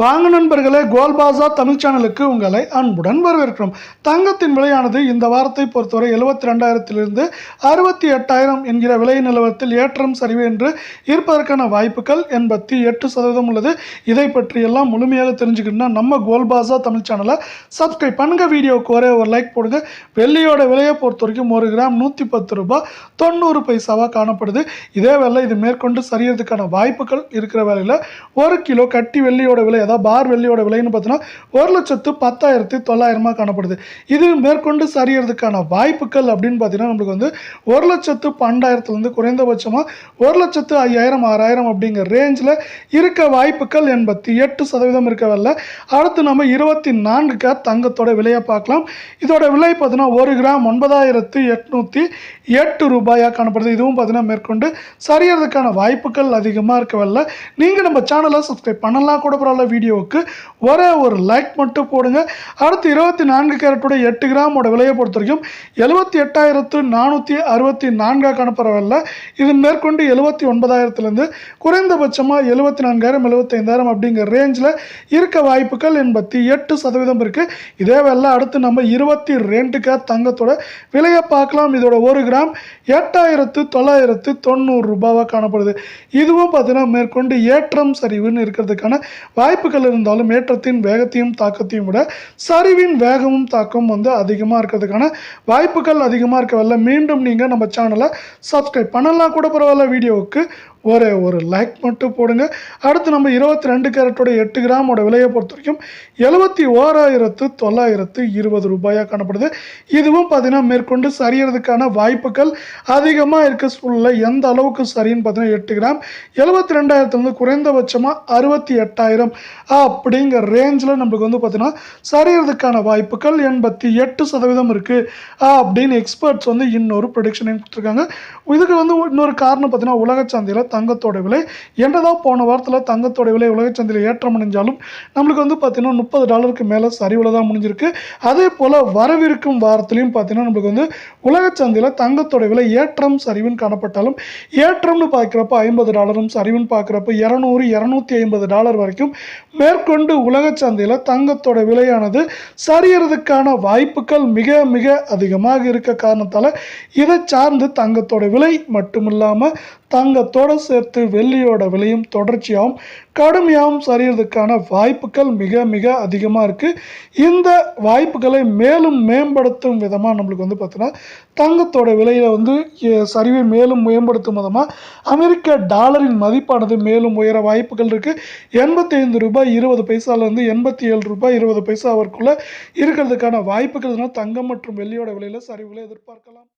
வாங்க நண்பர்களே கோல்பாசா தமிழ் சேனலுக்கு உங்களை அன்புடன் வரவேற்கிறோம். தங்கத்தின் விலையானது இந்த வாரத்தை பொறுத்தவரை எழுபத்தி ரெண்டாயிரத்திலிருந்து அறுபத்தி எட்டாயிரம் என்கிற விலை நிலவரத்தில் ஏற்றம் சரிவு என்று இருப்பதற்கான வாய்ப்புகள் எண்பத்தி எட்டு சதவீதம் உள்ளது. இதை பற்றி எல்லாம் முழுமையாக தெரிஞ்சுக்கணும்னா நம்ம கோல்பாசா தமிழ் சேனலை சப்ஸ்கிரைப் பண்ணுங்க வீடியோவுக்கு ஒரே ஒரு லைக் போடுங்க. வெள்ளியோட விலையை பொறுத்த வரைக்கும் ஒரு கிராம் நூற்றி பத்து ரூபாய் தொண்ணூறு பைசாவாக காணப்படுது. இதே வேலை இது மேற்கொண்டு சரியறதுக்கான வாய்ப்புகள் இருக்கிற வேலையில் ஒரு கிலோ கட்டி வெள்ளியோட விலை அதாவது பார் வெள்ளியோட விலைன்னு பார்த்தீங்கன்னா ஒரு லட்சத்து பத்தாயிரத்தி தொள்ளாயிரமாக காணப்படுது. இது மேற்கொண்டு சரியறதுக்கான வாய்ப்புகள் அப்படின்னு பார்த்தீங்கன்னா நம்மளுக்கு வந்து ஒரு லட்சத்து பன்னெண்டாயிரத்துலேருந்து குறைந்தபட்சமாக ஒரு லட்சத்து ஐயாயிரம் ஆறாயிரம் அப்படிங்கிற ரேஞ்சில் இருக்க வாய்ப்புகள் எண்பத்தி எட்டு சதவீதம் இருக்கவில்ல அடுத்து நம்ம இருபத்தி நான்கு தங்கத்தோட விலையை பார்க்கலாம். இதோட விலை பார்த்தீங்கன்னா ஒரு கிராம் ஒன்பதாயிரத்து எட்நூற்றி எட்டு ரூபாயாக காணப்படுது. இதுவும் பார்த்தீங்கன்னா மேற்கொண்டு சரியறதுக்கான வாய்ப்புகள் அதிகமாக இருக்கவில்லை நீங்கள் நம்ம சேனலை சப்ஸ்கிரைப் பண்ணலாம் கூட பரவாயில்ல. வீடியோவுக்கு ஒரே ஒரு லைக் மட்டும் போடுங்க. அடுத்து இருபத்தி நான்கு கேரட்டோட எட்டு கிராமோட விலையை பொறுத்த வரைக்கும் எழுபத்தி எட்டாயிரத்து நானூற்றி அறுபத்தி நான்காக காணப்படவில்லை இது மேற்கொண்டு எழுபத்தி ஒன்பதாயிரத்துலேருந்து குறைந்தபட்சமாக எழுபத்தி நான்காயிரம் எழுபத்தைந்தாயிரம் அப்படிங்கிற ரேஞ்சில் இருக்க வாய்ப்புகள் எண்பத்தி எட்டு சதவீதம் இருக்குது இதே வேலை அடுத்து நம்ம இருபத்தி ரெண்டுக்கா தங்கத்தோட விலையை பார்க்கலாம். இதோட ஒரு கிராம் எட்டாயிரத்து தொள்ளாயிரத்து தொண்ணூறு ரூபாவாக காணப்படுது. இதுவும் பார்த்தீங்கன்னா மேற்கொண்டு ஏற்றம் சரிவுன்னு இருக்கிறதுக்கான வாய்ப்பு வாய்ப்புகள் இருந்தாலும் ஏற்றத்தின் வேகத்தையும் தாக்கத்தையும் விட சரிவின் வேகமும் தாக்கம் வந்து அதிகமாக இருக்கிறதுக்கான வாய்ப்புகள் அதிகமாக இருக்கவில்லை மீண்டும் நீங்கள் நம்ம சேனலை சப்ஸ்கிரைப் பண்ணலாம். கூட பரவாயில்ல வீடியோவுக்கு ஒரு ஒரு லைக் மட்டும் போடுங்க. அடுத்து நம்ம இருபத்தி ரெண்டு கேரட்டோட எட்டு கிராமோட விலையை பொறுத்த வரைக்கும் எழுபத்தி ஓராயிரத்து தொள்ளாயிரத்து இருபது ரூபாயாக காணப்படுது. இதுவும் பார்த்தீங்கன்னா மேற்கொண்டு சரியறதுக்கான வாய்ப்புகள் அதிகமாக இருக்க சூழலில் எந்த அளவுக்கு சரின்னு பார்த்தீங்கன்னா எட்டு கிராம் எழுபத்தி ரெண்டாயிரத்துலேருந்து குறைந்தபட்சமாக அறுபத்தி எட்டாயிரம் அப்படிங்கிற ரேஞ்சில் நம்மளுக்கு வந்து பார்த்திங்கன்னா சரியறதுக்கான வாய்ப்புகள் எண்பத்தி எட்டு சதவீதம் இருக்குது அப்படின்னு எக்ஸ்பர்ட்ஸ் வந்து இன்னொரு ப்ரொடிக்ஷனையும் கொடுத்துருக்காங்க. இதுக்கு வந்து இன்னொரு காரணம் பார்த்தீங்கன்னா உலக சந்தையில் தங்கத்தோட விலை. என்னதான் போன வாரத்தில் தங்கத்தோட விலை உலக சந்தையில் ஏற்றம் அடைஞ்சாலும் நம்மளுக்கு வந்து பார்த்திங்கன்னா முப்பது டாலருக்கு மேலே சரிவில் தான் முடிஞ்சிருக்கு. அதே போல் வரவிருக்கும் வாரத்துலையும் பார்த்திங்கன்னா நம்மளுக்கு வந்து உலக சந்தையில் தங்கத்தோட விலை ஏற்றம் சரிவுன்னு காணப்பட்டாலும் ஏற்றம்னு பார்க்குறப்ப ஐம்பது டாலரும் சரிவுன்னு பார்க்குறப்ப இரநூறு இரநூத்தி ஐம்பது டாலர் வரைக்கும் மேற்கொண்டு உலக சந்தையில் தங்கத்தோட விலையானது சரியறதுக்கான வாய்ப்புகள் மிக மிக அதிகமாக இருக்க காரணத்தால் இதை சார்ந்து தங்கத்தோட விலை மட்டும் இல்லாமல் தங்கத்தோடு சேர்த்து வெள்ளியோட விலையும் தொடர்ச்சியாகவும் கடுமையாகவும் சரியறதுக்கான வாய்ப்புகள் மிக மிக அதிகமாக இருக்குது இந்த வாய்ப்புகளை மேலும் மேம்படுத்தும் விதமாக நம்மளுக்கு வந்து பார்த்தீங்கன்னா தங்கத்தோட விலையில் வந்து சரிவை மேலும் மேம்படுத்தும் விதமாக அமெரிக்க டாலரின் மதிப்பானது மேலும் உயர வாய்ப்புகள் இருக்குது எண்பத்தி ஐந்து ரூபாய் இருபது பைசாலேருந்து எண்பத்தி ஏழு ரூபாய் இருபது பைசா அவருக்குள்ளே இருக்கிறதுக்கான வாய்ப்புகள். தங்கம் மற்றும் வெள்ளியோட விலையில் சரிவுகளை எதிர்பார்க்கலாம்.